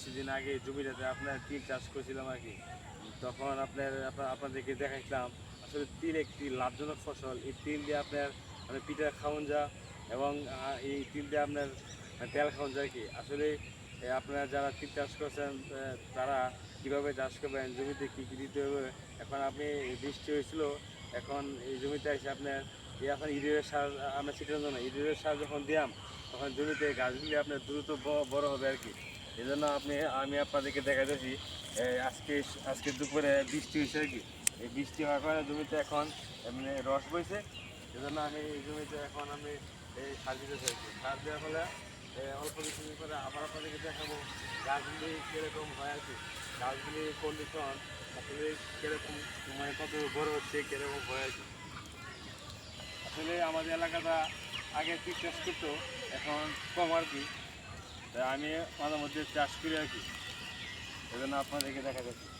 কিছুদিন আগে জমিটাতে আপনার তিল চাষ করেছিলাম আর কি। তখন আপনার আপনাদেরকে দেখাইছিলাম, আসলে তিল একটি লাভজনক ফসল। এই তিল দিয়ে আপনার মানে পিঠা খাওয়ান যা এবং এই তিল দিয়ে আপনার তেল খাওয়ান যায় কি। আসলে আপনারা যারা তিল চাষ করছেন তারা কীভাবে চাষ করবেন, জমিতে কী কী দিতে হবে? এখন আপনি বৃষ্টি হয়েছিল, এখন এই জমিতে এসে আপনার, এই এখন ইঁদুরের সার আমরা ছিটানো না। ইঁদুরের সার যখন দিয়াম, তখন জমিতে গাছগুলি আপনার দ্রুত বড় হবে আর কি। এই জন্য আপনি, আমি আপনাদেরকে দেখা যাচ্ছি আজকে আজকে দুপুরে বৃষ্টি হয়েছে আর কি? এই বৃষ্টি হওয়ার কারণে জমিতে এখন এমনি রস বইছে। এই জন্য আমি এই জমিতে এখন আমি এই সার দিতে চাইছি। সার দেওয়ার ফলে অল্প কিছুদিন করে আবার আপনাদেরকে দেখাবো গাছগুলি কীরকম হয় আর কি। গাছগুলি কন্ডিশন আসলে কীরকম মানে কত বড় হচ্ছে, কীরকম হয় আর কি। আসলে আমাদের এলাকাটা আগে কি চাষ করতো, এখন কম আর কি। তাই আমি মাঝে মধ্যে চাষ করি আর কি। এই জন্য আপনাদেরকে দেখা যাচ্ছে।